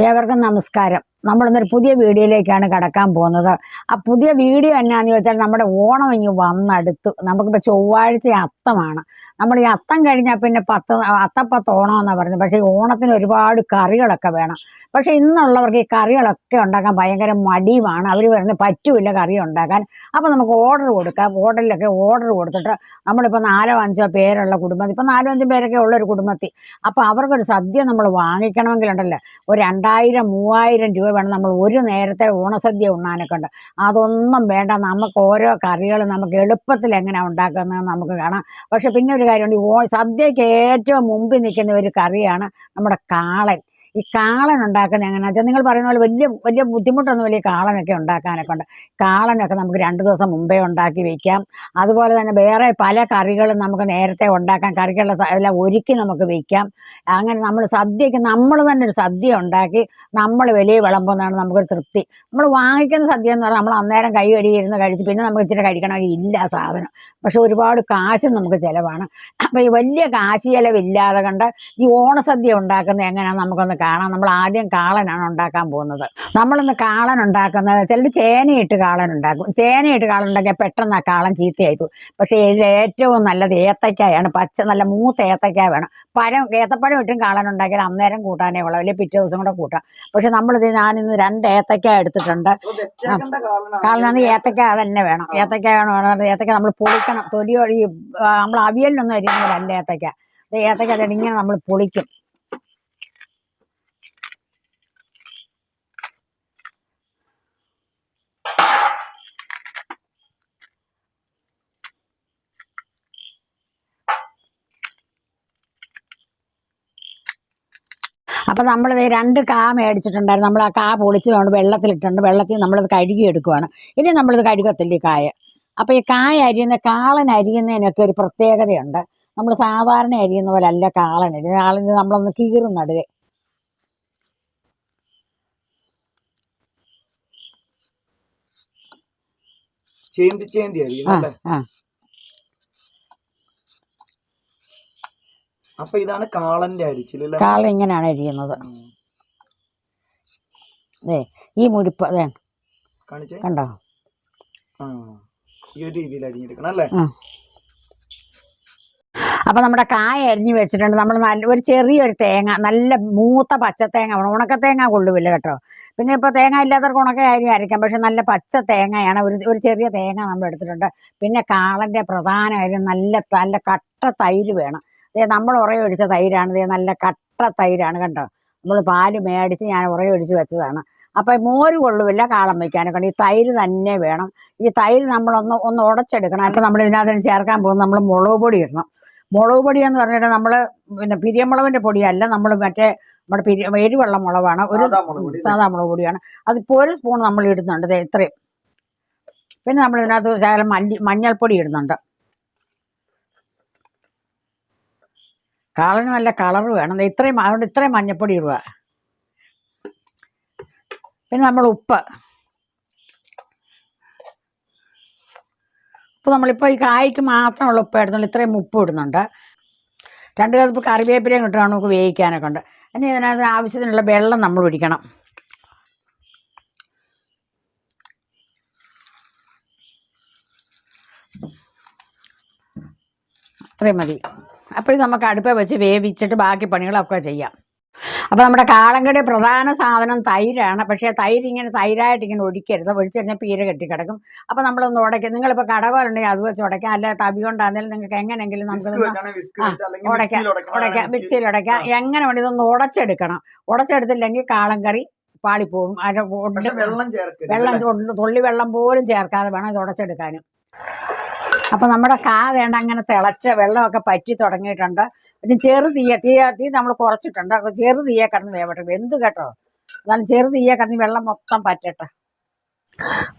ഏവർക്കും നമസ്കാരം. നമ്മളിന്നൊരു പുതിയ വീഡിയോയിലേക്കാണ് കടക്കാൻ പോകുന്നത്. ആ പുതിയ വീഡിയോ എന്നാന്ന് ചോദിച്ചാൽ നമ്മുടെ ഓണം ഇങ്ങ് വന്നടുത്തു. നമുക്കിപ്പോൾ ചൊവ്വാഴ്ച അത്തമാണ്. നമ്മൾ ഈ അത്തം കഴിഞ്ഞാൽ പിന്നെ പത്ത് അത്തപ്പത്ത് ഓണം എന്നാണ് പറയുന്നത്. പക്ഷേ ഈ ഓണത്തിന് ഒരുപാട് കറികളൊക്കെ വേണം. പക്ഷേ ഇന്നുള്ളവർക്ക് ഈ കറികളൊക്കെ ഉണ്ടാക്കാൻ ഭയങ്കര മടിയുമാണ്. അവർ പറയുന്നത് പറ്റൂല കറി ഉണ്ടാക്കാൻ. അപ്പോൾ നമുക്ക് ഓർഡർ കൊടുക്കാം. ഹോട്ടലിലൊക്കെ ഓർഡർ കൊടുത്തിട്ട് നമ്മളിപ്പോൾ നാലോ അഞ്ചോ പേരുള്ള കുടുംബത്തിൽ ഇപ്പോൾ നാലോ അഞ്ചോ പേരൊക്കെ ഉള്ള ഒരു കുടുംബത്തിൽ. അപ്പോൾ അവർക്കൊരു സദ്യ നമ്മൾ വാങ്ങിക്കണമെങ്കിലുണ്ടല്ലോ. ഒരു രണ്ടായിരം മൂവായിരം രൂപ വേണം നമ്മൾ ഒരു നേരത്തെ ഓണസദ്യ ഉണ്ണാനൊക്കെ ഉണ്ട് അതൊന്നും വേണ്ട. നമുക്ക് ഓരോ കറികൾ നമുക്ക് എളുപ്പത്തിൽ എങ്ങനെയാണ് ഉണ്ടാക്കുന്നത് നമുക്ക് കാണാം. പക്ഷെ പിന്നെ ഒരു കാര്യമുണ്ട്. ഈ ഓ സദ്യക്ക് ഏറ്റവും മുമ്പിൽ നിൽക്കുന്ന ഒരു കറിയാണ് നമ്മുടെ കാളൻ. ഈ കാളൻ ഉണ്ടാക്കുന്ന എങ്ങനെ നിങ്ങൾ പറയുന്ന പോലെ വലിയ വലിയ ബുദ്ധിമുട്ടൊന്നും വലിയ കാളനൊക്കെ ഉണ്ടാക്കാനൊക്കെ ഉണ്ട്. കാളനൊക്കെ നമുക്ക് രണ്ട് ദിവസം മുമ്പേ ഉണ്ടാക്കി വെക്കാം. അതുപോലെ തന്നെ വേറെ പല കറികളും നമുക്ക് നേരത്തെ ഉണ്ടാക്കാം. കറികളുടെ എല്ലാം ഒരുക്കി നമുക്ക് വെക്കാം. അങ്ങനെ നമ്മൾ സദ്യക്ക് നമ്മൾ തന്നെ ഒരു സദ്യ ഉണ്ടാക്കി നമ്മൾ വലിയ വിളമ്പുന്നതാണ് നമുക്കൊരു തൃപ്തി. നമ്മൾ വാങ്ങിക്കുന്ന സദ്യ എന്ന് പറഞ്ഞാൽ നമ്മൾ അന്നേരം കൈ കഴുകിയിരുന്ന് കഴിച്ച് പിന്നെ നമുക്ക് ഇച്ചിരി കഴിക്കണമെങ്കിൽ ഇല്ല സാധനം. പക്ഷെ ഒരുപാട് കാശും നമുക്ക് ചിലവാണ്. അപ്പോൾ ഈ വലിയ കാശ് ചിലവില്ലാതെ കണ്ട് ഈ ഓണസദ്യ ഉണ്ടാക്കുന്നത് എങ്ങനെയാണെന്ന് നമുക്കൊന്ന് കാണാം. നമ്മൾ ആദ്യം കാളനാണ് ഉണ്ടാക്കാൻ പോകുന്നത്. നമ്മളിന്ന് കാളൻ ഉണ്ടാക്കുന്നത് ചിലർ ചേനയിട്ട് കാളൻ ഉണ്ടാക്കും. ചേനയിട്ട് കാളൻ ഉണ്ടാക്കിയാൽ പെട്ടെന്ന് ആ കാളൻ ചീത്തയായി പോകും. പക്ഷേ ഇതിൽ ഏറ്റവും നല്ലത് ഏത്തക്കായാണ്. പച്ച നല്ല മൂത്ത ഏത്തക്കായ വേണം. പഴം ഏത്തപ്പഴം ഇട്ടും കാളൻ ഉണ്ടാക്കിയാൽ അന്നേരം കൂട്ടാനേ ഉള്ളൂ. അല്ലെങ്കിൽ പിറ്റേ ദിവസം കൂടെ കൂട്ടാം. പക്ഷെ നമ്മളിത് ഞാനിന്ന് രണ്ട് ഏത്തക്കായ എടുത്തിട്ടുണ്ട്. കാളനാണ് ഏത്തക്കായ തന്നെ വേണം. ഏത്തക്കായ വേണം ഏത്തക്കായ നമ്മൾ പൊളിക്കണം. തൊലിയൊഴി നമ്മൾ അവിയലിനൊന്നും അരിയുന്നില്ല അല്ല ഏത്തക്കായ ഏത്തക്കായ ഏത്തക്ക ഇങ്ങനെ നമ്മൾ പൊളിക്കും. അപ്പം നമ്മളിത് രണ്ട് കാ മേടിച്ചിട്ടുണ്ടായിരുന്നു. നമ്മൾ ആ കാ പൊളിച്ച് വേണം വെള്ളത്തിലിട്ടുണ്ട്. വെള്ളത്തിൽ നമ്മളത് കഴുകി എടുക്കുവാണ്. ഇനി നമ്മളിത് കഴുകത്തില്ല ഈ കായ. അപ്പോൾ ഈ കായ അരിയുന്ന കാളൻ അരിയുന്നതിനൊക്കെ ഒരു പ്രത്യേകതയുണ്ട്. നമ്മൾ സാധാരണ അരിയുന്ന പോലെ അല്ല കാളൻ അരിയുന്ന കാളന് നമ്മളൊന്ന് കീറും നടുകെ ചേന്തി ചേന്തി അരി ആ ആ. അപ്പൊ ഇതാണ് കാളന്റെ അരിച്ചില്ല കാള ഇങ്ങനെയാണ് അരിയുന്നത്. അതെ ഈ മുഴുപ്പ് അതെ. കണ്ടോ? ഈ ഒരു രീതിയിൽ അരിഞ്ഞെടുക്കണം അല്ലേ? അപ്പോൾ നമ്മുടെ കായ അരിഞ്ഞു വെച്ചിട്ടുണ്ട്. നമ്മൾ നല്ല ഒരു ചെറിയൊരു തേങ്ങ നല്ല മൂത്ത പച്ച തേങ്ങ ഉണക്ക തേങ്ങ കൊള്ളുമില്ല കേട്ടോ. പിന്നെ ഇപ്പോൾ തേങ്ങ ഇല്ലാത്തവർക്ക് ഉണക്ക കാര്യം അരയ്ക്കാം. പക്ഷെ നല്ല പച്ച തേങ്ങയാണ്. ഒരു ഒരു ചെറിയ തേങ്ങ നമ്മൾ എടുത്തിട്ടുണ്ട്. പിന്നെ കാളന്റെ പ്രധാന കാര്യം നല്ല നല്ല കട്ട തൈര് വേണം. ദേ നമ്മൾ ഉറയൊഴിച്ച തൈരാണ്. ദേ നല്ല കട്ട തൈരാണ് കണ്ടോ? നമ്മൾ പാൽ മേടിച്ച് ഞാൻ ഉറയൊഴിച്ച് വെച്ചതാണ്. അപ്പം മോര് കൊള്ളുമില്ല കാളം വയ്ക്കാനൊക്കെ. ഈ തൈര് തന്നെ വേണം. ഈ തൈര് നമ്മളൊന്ന് ഒന്ന് ഉടച്ചെടുക്കണം. അപ്പം നമ്മൾ ഇതിനകത്ത് ചേർക്കാൻ പോകുന്നത് നമ്മൾ മുളക് പൊടി ഇടണം. മുളക് പൊടി എന്ന് പറഞ്ഞിട്ട് നമ്മൾ പിന്നെ പിരിയമുളകിന്റെ പൊടിയല്ല. നമ്മൾ മറ്റേ നമ്മുടെ പിരി എരിവെള്ള മുളകാണ്. ഒരു സാധാ മുളക് പൊടിയാണ്. അതിപ്പോൾ ഒരു സ്പൂൺ നമ്മൾ ഇടുന്നുണ്ട്. ഇത്രയും. പിന്നെ നമ്മൾ ഇതിനകത്ത് ശകലം മല്ലി മഞ്ഞൾപ്പൊടി ഇടുന്നുണ്ട്. കാളിന് നല്ല കളർ വേണം. ഇത്രയും അതുകൊണ്ട് ഇത്രയും മഞ്ഞപ്പൊടി ഇടുക. പിന്നെ നമ്മൾ ഉപ്പ്. ഉപ്പ് നമ്മളിപ്പോൾ ഈ കായ്ക്ക് മാത്രമുള്ള ഉപ്പ് ഇടുന്നുള്ളൂ ഇത്രയും ഉപ്പ് ഇടുന്നുണ്ട്. രണ്ട് കപ്പ് കറിവേപ്പിലയും കിട്ടുകയാണ് നമുക്ക് വേവിക്കാനൊക്കെ ഉണ്ട്. ഇനി ഇതിനകത്ത് ആവശ്യത്തിനുള്ള വെള്ളം നമ്മൾ ഒഴിക്കണം. അത്രയും മതി. അപ്പോൾ ഇത് നമുക്ക് അടുപ്പേ വെച്ച് വേവിച്ചിട്ട് ബാക്കി പണികളൊക്കെ ചെയ്യാം. അപ്പോൾ നമ്മുടെ കാളങ്കടി പ്രധാന സാധനം തൈരാണ്. പക്ഷേ തൈര് ഇങ്ങനെ തൈരായിട്ട് ഇങ്ങനെ ഒഴിക്കരുത് ഒഴിച്ചു കഴിഞ്ഞാൽ പീര കെട്ടിക്കിടക്കും അപ്പോൾ നമ്മളൊന്ന് ഉടയ്ക്കും. നിങ്ങളിപ്പോൾ കടകോലുണ്ടെങ്കിൽ അത് വെച്ച് ഉടയ്ക്കാം. അല്ല തവി കൊണ്ടാണെങ്കിലും നിങ്ങൾക്ക് എങ്ങനെയെങ്കിലും നമുക്ക് ഉടയ്ക്കാം. ഉടയ്ക്കാം. മിക്സിയിൽ ഉടയ്ക്കാം. എങ്ങനെ വേണ്ടി ഇതൊന്ന് ഉടച്ചെടുക്കണം. ഉടച്ചെടുത്തില്ലെങ്കിൽ കാളങ്കറി കറി പാളിപ്പോവും. വെള്ളം വെള്ളം? തുള്ളി വെള്ളം പോലും ചേർക്കാതെ വേണം ഇത് ഉടച്ചെടുക്കാനും. അപ്പം നമ്മുടെ കാ വേണ്ട അങ്ങനെ തിളച്ച് വെള്ളമൊക്കെ പറ്റി തുടങ്ങിയിട്ടുണ്ട്. പിന്നെ ചെറു തീയ തീയ തീ നമ്മൾ കുറച്ചിട്ടുണ്ട്. അപ്പോൾ ചെറു തീയ കിടന്ന് വേവട്ടെ. വെന്ത് കേട്ടോ. എന്നാലും ചെറു തീയ കിടന്ന് വെള്ളം മൊത്തം പറ്റട്ടെ.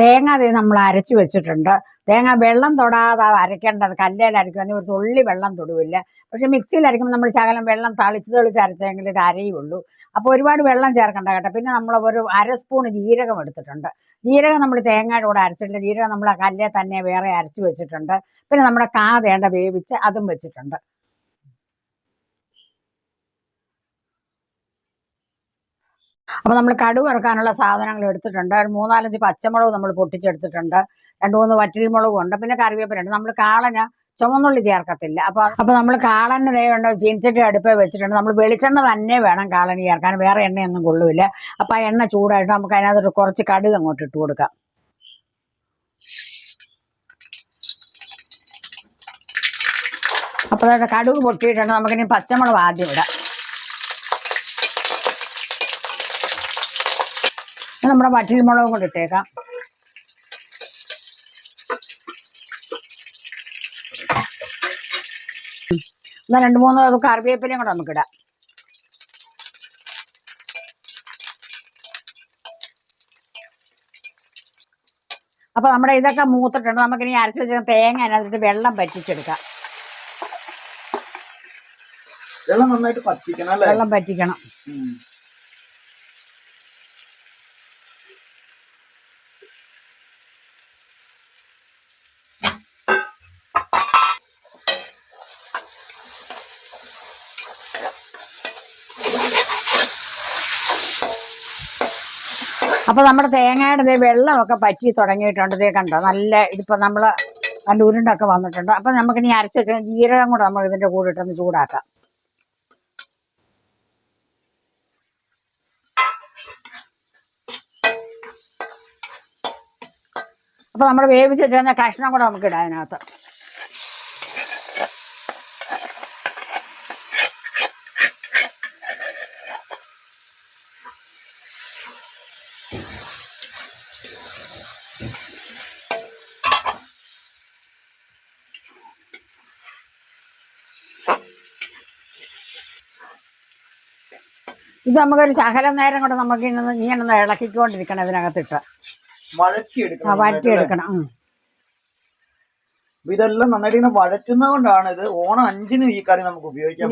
തേങ്ങ തീ നമ്മൾ അരച്ച് വെച്ചിട്ടുണ്ട്. തേങ്ങ വെള്ളം തൊടാതെ അരയ്ക്കേണ്ടത് കല്ലേൽ അരയ്ക്കുവാണെങ്കിൽ ഒരു തുള്ളി വെള്ളം തൊടുവില്ല പക്ഷെ മിക്സിയിൽ അരയ്ക്കുമ്പോൾ നമ്മൾ ശകലം വെള്ളം തളിച്ച് തളിച്ച് അരച്ചെങ്കിൽ ഇത് അരയുള്ളൂ. അപ്പോൾ ഒരുപാട് വെള്ളം ചേർക്കണ്ട കേട്ടോ. പിന്നെ നമ്മൾ ഒരു അര സ്പൂൺ ജീരകം എടുത്തിട്ടുണ്ട്. ജീരകം നമ്മൾ തേങ്ങയുടെ കൂടെ അരച്ചിട്ടില്ല ജീരകം നമ്മൾ കല്ലേ തന്നെ വേറെ അരച്ച് വെച്ചിട്ടുണ്ട്. പിന്നെ നമ്മുടെ കാ വേണ്ട വേവിച്ച് അതും വെച്ചിട്ടുണ്ട്. അപ്പോൾ നമ്മൾ കടുവ് ഇറക്കാനുള്ള സാധനങ്ങൾ എടുത്തിട്ടുണ്ട്. മൂന്നാലഞ്ച് പച്ചമുളക് നമ്മൾ പൊട്ടിച്ചെടുത്തിട്ടുണ്ട്. രണ്ട് മൂന്ന് വറ്റൽമുളകും ഉണ്ട്. പിന്നെ കറിവേപ്പിലുണ്ട് നമ്മൾ കാളന് ചുമന്നുള്ളി ചേർക്കത്തില്ല. അപ്പൊ അപ്പൊ നമ്മൾ കാളന് ദയുണ്ട് ചീനിച്ചട്ടി അടുപ്പേ വെച്ചിട്ടുണ്ട്. നമ്മൾ വെളിച്ചെണ്ണ തന്നെ വേണം കാളന് ചേർക്കാൻ. വേറെ എണ്ണയൊന്നും കൊള്ളില്ല. അപ്പൊ ആ എണ്ണ ചൂടായിട്ട് നമുക്ക് അതിനകത്തൊരു കുറച്ച് കടുക് അങ്ങോട്ട് ഇട്ട് കൊടുക്കാം. അപ്പൊ അതായത് കടുക് പൊട്ടിയിട്ടുണ്ട്. നമുക്കിനി പച്ചമുളക് ആദ്യം ഇടാം. നമ്മുടെ വറ്റൽമുളകും കൊണ്ട് ഇട്ടേക്കാം. എന്നാൽ രണ്ട് മൂന്ന് കറിവേപ്പിലയും കൂടെ നമുക്കിടാം. അപ്പൊ നമ്മുടെ ഇതൊക്കെ മൂത്തിട്ടുണ്ട്. നമുക്കിനി അരച്ച് വെച്ചാൽ തേങ്ങ അതിനകത്തിട്ട് വെള്ളം പറ്റിച്ചെടുക്കാം വെള്ളം നന്നായിട്ട് പറ്റിക്കണം വെള്ളം പറ്റിക്കണം ഉം. അപ്പൊ നമ്മുടെ തേങ്ങയുടെ വെള്ളമൊക്കെ പറ്റി തുടങ്ങിയിട്ടുണ്ട് ഇതേ കണ്ടോ? നല്ല ഇതിപ്പോ നമ്മൾ നല്ല ഉരുണ്ടൊക്കെ വന്നിട്ടുണ്ട്. അപ്പൊ നമുക്ക് ഇനി അരച്ച് വെച്ച ജീരകം കൂടെ നമ്മൾ ഇതിന്റെ കൂടെ ഇട്ടൊന്ന് ചൂടാക്കാം. അപ്പൊ നമ്മൾ വേവിച്ച് വെച്ചിരുന്ന കഷ്ണം കൂടെ നമുക്ക് ഇടാം അതിനകത്ത്. ഇത് നമുക്കൊരു ശകലം നേരം കൂടെ നമുക്ക് ഇങ്ങനെ ഇങ്ങനെ ഒന്ന് ഇളക്കിക്കൊണ്ടിരിക്കണം ഇതിനകത്തിട്ട്. ആ വഴറ്റിയെടുക്കണം ഇതെല്ലാം നന്നായിട്ട് ഇങ്ങനെ വഴറ്റുന്നത് കൊണ്ടാണ് ഇത് ഓണം അഞ്ചിന് ഈ കറി നമുക്ക് ഉപയോഗിക്കാൻ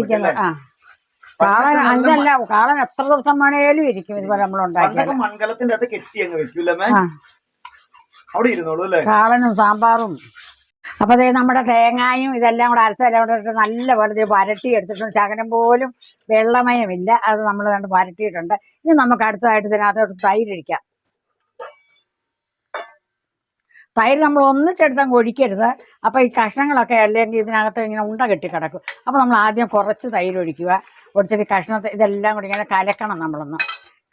കാളൻ അഞ്ചല്ല കാളൻ എത്ര ദിവസം വേണേലും ഇരിക്കും ഇതുപോലെ നമ്മൾ ഉണ്ടാക്കി മൺകലത്തിന്റെ അകത്ത് കെട്ടി അങ്ങ് വെക്കൂലേ അവിടെ ഇരുന്നോളൂ അല്ലേ? കാളനും സാമ്പാറും. അപ്പൊ ദേ നമ്മുടെ തേങ്ങായും ഇതെല്ലാം കൂടെ അരച്ചെല്ലാം കൂടെ ഇട്ട് നല്ലപോലെ വരട്ടി എടുത്തിട്ടുണ്ട്. ശകലം പോലും വെള്ളമയമില്ല. അത് നമ്മൾ കണ്ട് വരട്ടിയിട്ടുണ്ട്. ഇനി നമുക്ക് അടുത്തതായിട്ട് ഇതിനകത്തോട്ട് തൈര് ഒഴിക്കാം. തൈര് നമ്മൾ ഒന്നിച്ചെടുത്താൽ ഒഴിക്കരുത്. അപ്പൊ ഈ കഷ്ണങ്ങളൊക്കെ അല്ലെങ്കിൽ ഇതിനകത്ത് ഇങ്ങനെ ഉണ്ട കെട്ടി കിടക്കും. അപ്പൊ നമ്മൾ ആദ്യം കുറച്ച് തൈര് ഒഴിക്കുക. ഒഴിച്ചിട്ട് കഷ്ണത്തെ ഇതെല്ലാം കൂടി ഇങ്ങനെ കലക്കണം നമ്മളൊന്ന്.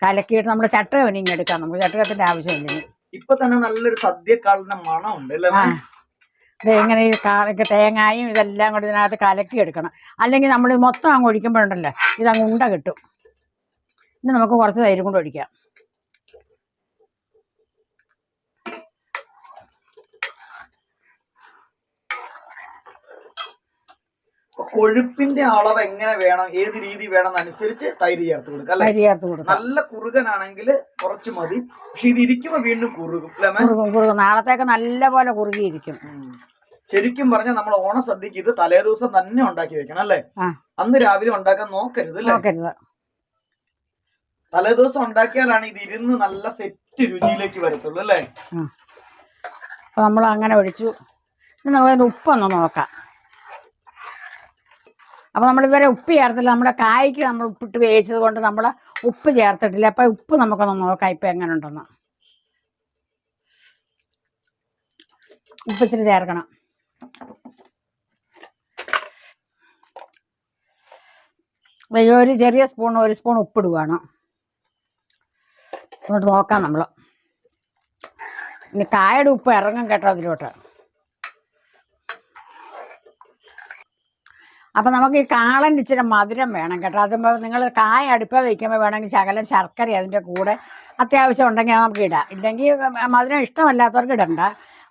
കലക്കിയിട്ട് നമ്മൾ ചട്ടകം ഇങ്ങനെ എടുക്കാം നമുക്ക്. ചട്ടകത്തിന്റെ ആവശ്യമില്ല ഇപ്പൊ തന്നെ നല്ലൊരു സദ്യക്കാളിന്റെ മണം ഉണ്ട് അല്ലേ ഇങ്ങനെ തേങ്ങായും ഇതെല്ലാം കൂടി ഇതിനകത്ത് കലക്കി എടുക്കണം. അല്ലെങ്കിൽ നമ്മൾ മൊത്തം അങ്ങ് ഒഴിക്കുമ്പോഴുണ്ടല്ലോ ഇതങ്ങ് ഉണ്ട കിട്ടും. ഇനി നമുക്ക് കുറച്ച് തൈര് കൊണ്ട് ഒഴിക്കാം. കൊഴുപ്പിന്റെ അളവ് എങ്ങനെ വേണം ഏത് രീതി വേണം അനുസരിച്ച് തൈര് ചേർത്ത് കൊടുക്കാം തൈര് ചേർത്ത് കൊടുക്കാം. നല്ല കുറുകനാണെങ്കിൽ കുറച്ച് മതി. പക്ഷെ ഇത് ഇരിക്കുമ്പോ വീണ്ടും കുറുകും കുറുകും നാളത്തേക്ക് നല്ല പോലെ കുറുകിയിരിക്കും. ശരിക്കും പറഞ്ഞാൽ നമ്മൾ ഓണസദ്യക്ക് ഇത് തലേ ദിവസം തന്നെ ഉണ്ടാക്കി വെക്കണം അല്ലേ? അന്ന് രാവിലെ ഉണ്ടാക്കാൻ നോക്കരുത് അല്ലേ? തലേ ദിവസം ഉണ്ടാക്കിയാലാണ് ഇത് ഇരുന്ന് നല്ല സെറ്റ് രുചിയിലേക്ക് വരത്തുള്ളൂ അല്ലേ? നമ്മൾ അങ്ങനെ ഒഴിച്ചു. നമുക്ക് ഉപ്പൊന്ന് നോക്കാം. അപ്പൊ നമ്മൾ ഇവരെ ഉപ്പ് ചേർത്തില്ല. നമ്മുടെ കായ്ക്ക് നമ്മൾ ഉപ്പിട്ട് വേവിച്ചത് കൊണ്ട് നമ്മൾ ഉപ്പ് ചേർത്തിട്ടില്ല. അപ്പൊ ഉപ്പ് നമുക്കൊന്ന് നോക്കാം ഇപ്പൊ എങ്ങനെ ഉണ്ടെന്ന് ഉപ്പ് ഇച്ചിരി ചേർക്കണം. ഒരു ചെറിയ സ്പൂൺ ഒരു സ്പൂൺ ഉപ്പിടുവാണ് എന്നിട്ട് നോക്കാം നമ്മൾ ഇനി കായയുടെ ഉപ്പ് ഇറങ്ങും കേട്ടോ അതിലോട്ട്. അപ്പം നമുക്ക് ഈ കാളൻ ഇച്ചിരി മധുരം വേണം കേട്ടോ. അതുമ്പോൾ നിങ്ങൾ കായ അടുപ്പ വയ്ക്കുമ്പോൾ വേണമെങ്കിൽ ശകലം ശർക്കര അതിന്റെ കൂടെ അത്യാവശ്യം ഉണ്ടെങ്കിൽ നമുക്ക് ഇടാം. ഇല്ലെങ്കിൽ മധുരം ഇഷ്ടമല്ലാത്തവർക്ക് ഇടണ്ട.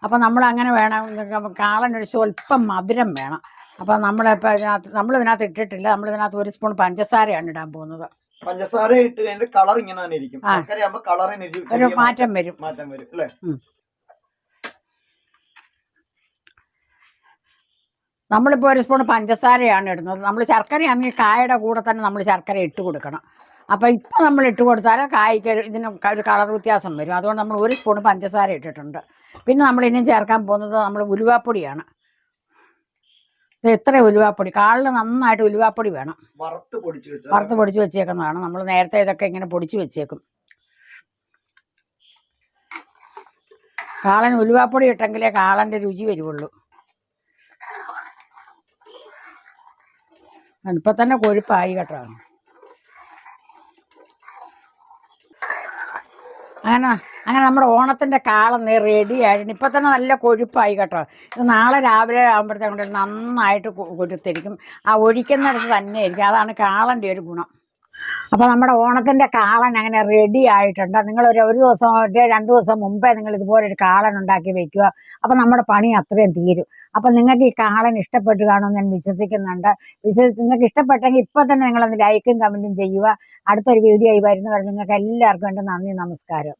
അപ്പം നമ്മൾ അങ്ങനെ വേണം കാളൻ ഒരു സ്വല്പം മധുരം വേണം. അപ്പം നമ്മളിപ്പോൾ ഇതിനകത്ത് നമ്മളിതിനകത്ത് ഇട്ടിട്ടില്ല. നമ്മളിതിനകത്ത് ഒരു സ്പൂൺ പഞ്ചസാരയാണ് ഇടാൻ പോകുന്നത്. പഞ്ചസാര ഇട്ട് അതിന്റെ കളർ ഇങ്ങനെ തന്നെ ഇരിക്കും. ശർക്കരയാകുമ്പോൾ കളറിന് ഒരു ഒരു മാറ്റം വരും. മാറ്റം വരും അല്ലേ? നമ്മളിപ്പോൾ ഒരു സ്പൂൺ പഞ്ചസാരയാണ് ഇടുന്നത്. നമ്മൾ ശർക്കരയാണെങ്കിൽ കായയുടെ കൂടെ തന്നെ നമ്മൾ ശർക്കര ഇട്ട് കൊടുക്കണം. അപ്പോൾ ഇപ്പം നമ്മൾ ഇട്ട് കൊടുത്താൽ കായ്ക്ക് ഇതിന് ഒരു കളർ വ്യത്യാസം വരും. അതുകൊണ്ട് നമ്മൾ ഒരു സ്പൂൺ പഞ്ചസാര ഇട്ടിട്ടുണ്ട്. പിന്നെ നമ്മൾ ഇനിയും ചേർക്കാൻ പോകുന്നത് നമ്മൾ ഉലുവാപ്പൊടിയാണ്. ഇത് എത്ര ഉലുവാപ്പൊടി? കാലിൽ നന്നായിട്ട് ഉലുവാപ്പൊടി വേണം. വറുത്ത് പൊടിച്ച് വെച്ചേക്കുന്നതാണ്. നമ്മൾ നേരത്തെ ഇതൊക്കെ ഇങ്ങനെ പൊടിച്ച് വെച്ചേക്കും. കാളൻ ഉലുവാപ്പൊടി ഇട്ടെങ്കിലേ കാളന്റെ രുചി വരുവുള്ളൂ. ഇപ്പം തന്നെ കൊഴുപ്പായി കേട്ടോ. അങ്ങനെ അങ്ങനെ നമ്മുടെ ഓണത്തിന്റെ കാളം റെഡി ആയിട്ടുണ്ട്. ഇപ്പം തന്നെ നല്ല കൊഴുപ്പായി കേട്ടോ. ഇത് നാളെ രാവിലെ ആകുമ്പോഴത്തേക്കും നന്നായിട്ട് കൊഴുത്തിരിക്കും. ആ ഒഴിക്കുന്നിടത്ത് തന്നെ ആയിരിക്കും അതാണ് കാളന്റെ ഒരു ഗുണം. അപ്പോൾ നമ്മുടെ ഓണത്തിന്റെ കാളൻ അങ്ങനെ റെഡി ആയിട്ടുണ്ട്. നിങ്ങൾ ഒരു ഒരു ദിവസം രണ്ട് ദിവസം മുമ്പേ നിങ്ങൾ ഇതുപോലെ ഒരു കാളൻ ഉണ്ടാക്കി വെക്കുക. അപ്പോൾ നമ്മുടെ പണി അത്രയും തീരും. അപ്പോൾ നിങ്ങൾക്ക് ഈ കാളൻ ഇഷ്ടപ്പെട്ടു കാണുമെന്ന് ഞാൻ വിശ്വസിക്കുന്നുണ്ട്. വിശ്വസിച്ച് നിങ്ങൾക്ക് ഇഷ്ടപ്പെട്ടെങ്കിൽ ഇപ്പൊ തന്നെ നിങ്ങളൊന്ന് ലൈക്കും കമന്റും ചെയ്യുക. അടുത്തൊരു വീഡിയോ ആയി വരുന്നവരെ നിങ്ങൾക്ക് എല്ലാവർക്കും എന്റെ നന്ദി നമസ്കാരം.